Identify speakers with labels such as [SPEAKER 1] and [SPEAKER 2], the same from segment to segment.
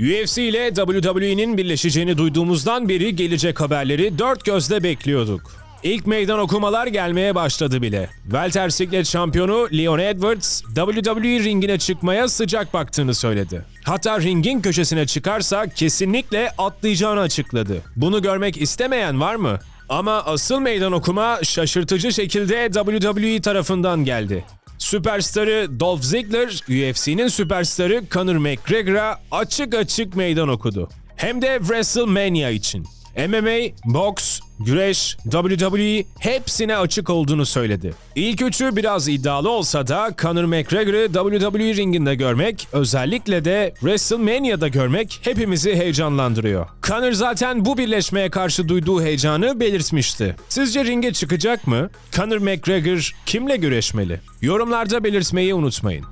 [SPEAKER 1] UFC ile WWE'nin birleşeceğini duyduğumuzdan beri gelecek haberleri dört gözle bekliyorduk. İlk meydan okumalar gelmeye başladı bile. Welter Siklet şampiyonu Leon Edwards, WWE ringine çıkmaya sıcak baktığını söyledi. Hatta ringin köşesine çıkarsa kesinlikle atlayacağını açıkladı. Bunu görmek istemeyen var mı? Ama asıl meydan okuma şaşırtıcı şekilde WWE tarafından geldi. Süperstarı Dolph Ziggler, UFC'nin süperstarı Conor McGregor'a açık açık meydan okudu. Hem de WrestleMania için. MMA, boks, güreş, WWE hepsine açık olduğunu söyledi. İlk üçü biraz iddialı olsa da Conor McGregor'ı WWE ringinde görmek, özellikle de WrestleMania'da görmek hepimizi heyecanlandırıyor. Conor zaten bu birleşmeye karşı duyduğu heyecanı belirtmişti. Sizce ringe çıkacak mı? Conor McGregor kimle güreşmeli? Yorumlarda belirtmeyi unutmayın.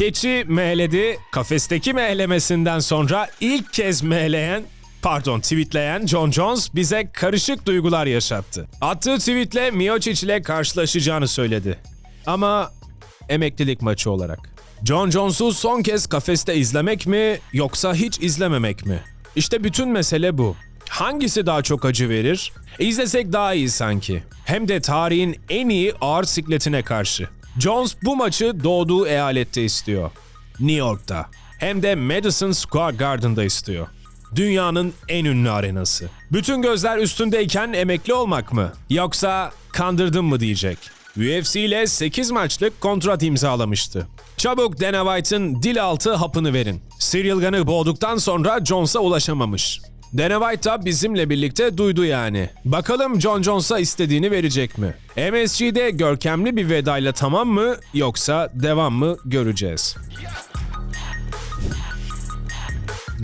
[SPEAKER 1] Keçi mehledi, kafesteki mehlemesinden sonra ilk kez mehleyen, pardon tweetleyen John Jones bize karışık duygular yaşattı. Attığı tweetle Miocic ile karşılaşacağını söyledi. Ama emeklilik maçı olarak. John Jones'u son kez kafeste izlemek mi yoksa hiç izlememek mi? İşte bütün mesele bu. Hangisi daha çok acı verir? İzlesek daha iyi sanki. Hem de tarihin en iyi ağır sikletine karşı. Jones bu maçı doğduğu eyalette istiyor. New York'ta. Hem de Madison Square Garden'da istiyor. Dünyanın en ünlü arenası. Bütün gözler üstündeyken emekli olmak mı? Yoksa kandırdım mı diyecek. UFC ile 8 maçlık kontrat imzalamıştı. Çabuk Dana White'ın dil altı hapını verin. Cyril Gunn'ı boğduktan sonra Jones'a ulaşamamış. Dana White da bizimle birlikte duydu yani. Bakalım John Jones'a istediğini verecek mi? MSG'de görkemli bir vedayla tamam mı yoksa devam mı göreceğiz.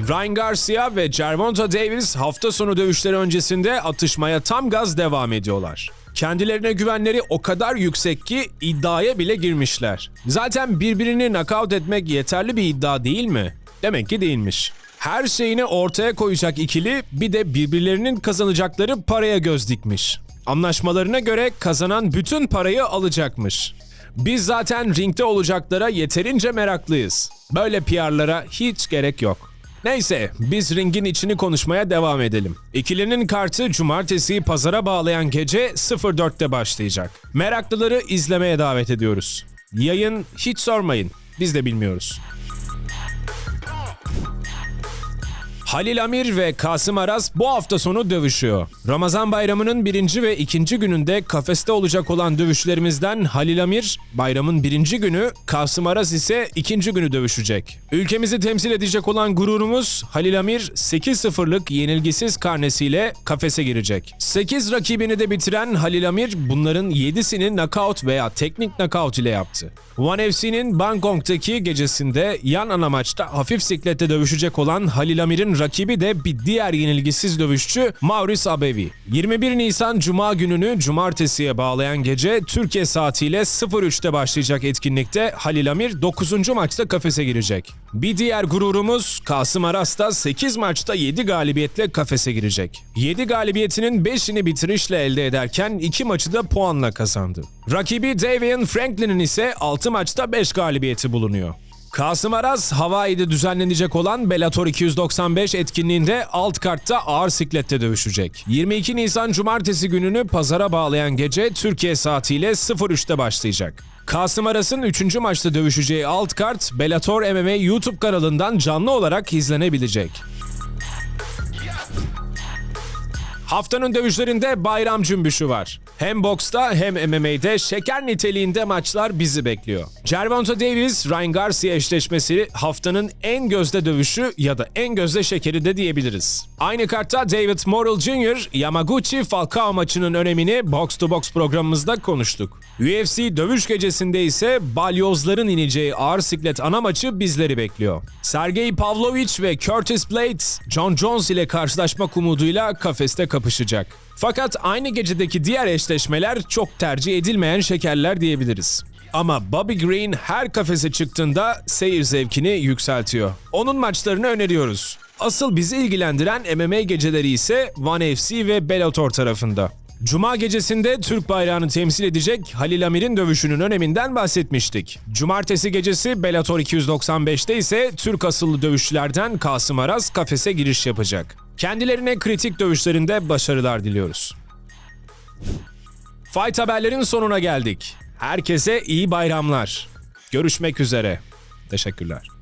[SPEAKER 1] Ryan Garcia ve Gervonta Davis hafta sonu dövüşleri öncesinde atışmaya tam gaz devam ediyorlar. Kendilerine güvenleri o kadar yüksek ki iddiaya bile girmişler. Zaten birbirini nakavt etmek yeterli bir iddia değil mi? Demek ki değilmiş. Her şeyini ortaya koyacak ikili bir de birbirlerinin kazanacakları paraya göz dikmiş. Anlaşmalarına göre kazanan bütün parayı alacakmış. Biz zaten ringde olacaklara yeterince meraklıyız. Böyle PR'lara hiç gerek yok. Neyse biz ringin içini konuşmaya devam edelim. İkilinin kartı cumartesi pazara bağlayan gece 04'te başlayacak. Meraklıları izlemeye davet ediyoruz. Yayın hiç sormayın. Biz de bilmiyoruz. Halil Amir ve Kasım Aras bu hafta sonu dövüşüyor. Ramazan bayramının birinci ve ikinci gününde kafeste olacak olan dövüşlerimizden Halil Amir bayramın birinci günü, Kasım Aras ise ikinci günü dövüşecek. Ülkemizi temsil edecek olan gururumuz Halil Amir 8-0'lık yenilgisiz karnesiyle kafese girecek. 8 rakibini de bitiren Halil Amir bunların 7'sini knockout veya teknik knockout ile yaptı. One FC'nin Bangkok'taki gecesinde yan ana maçta hafif siklette dövüşecek olan Halil Amir'in rakibi de bir diğer yenilgisiz dövüşçü Maurice Abevi. 21 Nisan Cuma gününü Cumartesi'ye bağlayan gece Türkiye saatiyle 03'te başlayacak etkinlikte Halil Amir 9. maçta kafese girecek. Bir diğer gururumuz Kasım Aras da 8 maçta 7 galibiyetle kafese girecek. 7 galibiyetinin 5'ini bitirişle elde ederken 2 maçı da puanla kazandı. Rakibi Davian Franklin'in ise 6 maçta 5 galibiyeti bulunuyor. Kasım Aras, Hawaii'de düzenlenecek olan Bellator 295 etkinliğinde alt kartta ağır siklette dövüşecek. 22 Nisan Cumartesi gününü pazara bağlayan gece Türkiye saatiyle 03'te başlayacak. Kasım Aras'ın 3. maçta dövüşeceği alt kart Bellator MMA YouTube kanalından canlı olarak izlenebilecek. Haftanın dövüşlerinde bayram cümbüşü var. Hem boksta hem MMA'de şeker niteliğinde maçlar bizi bekliyor. Gervonta Davis, Ryan Garcia eşleşmesi haftanın en gözde dövüşü ya da en gözde şekeri de diyebiliriz. Aynı kartta David Morrell Jr. Yamaguchi Falcao maçının önemini Box to Box programımızda konuştuk. UFC dövüş gecesinde ise balyozların ineceği ağır siklet ana maçı bizleri bekliyor. Sergey Pavlovich ve Curtis Blades, John Jones ile karşılaşmak umuduyla kafeste kapışacak. Fakat aynı gecedeki diğer eşleşmeler çok tercih edilmeyen şekerler diyebiliriz. Ama Bobby Green her kafese çıktığında seyir zevkini yükseltiyor. Onun maçlarını öneriyoruz. Asıl bizi ilgilendiren MMA geceleri ise One FC ve Bellator tarafında. Cuma gecesinde Türk bayrağını temsil edecek Halil Amir'in dövüşünün öneminden bahsetmiştik. Cumartesi gecesi Bellator 295'te ise Türk asıllı dövüşçülerden Kasım Aras kafese giriş yapacak. Kendilerine kritik dövüşlerinde başarılar diliyoruz. Fight haberlerin sonuna geldik. Herkese iyi bayramlar. Görüşmek üzere. Teşekkürler.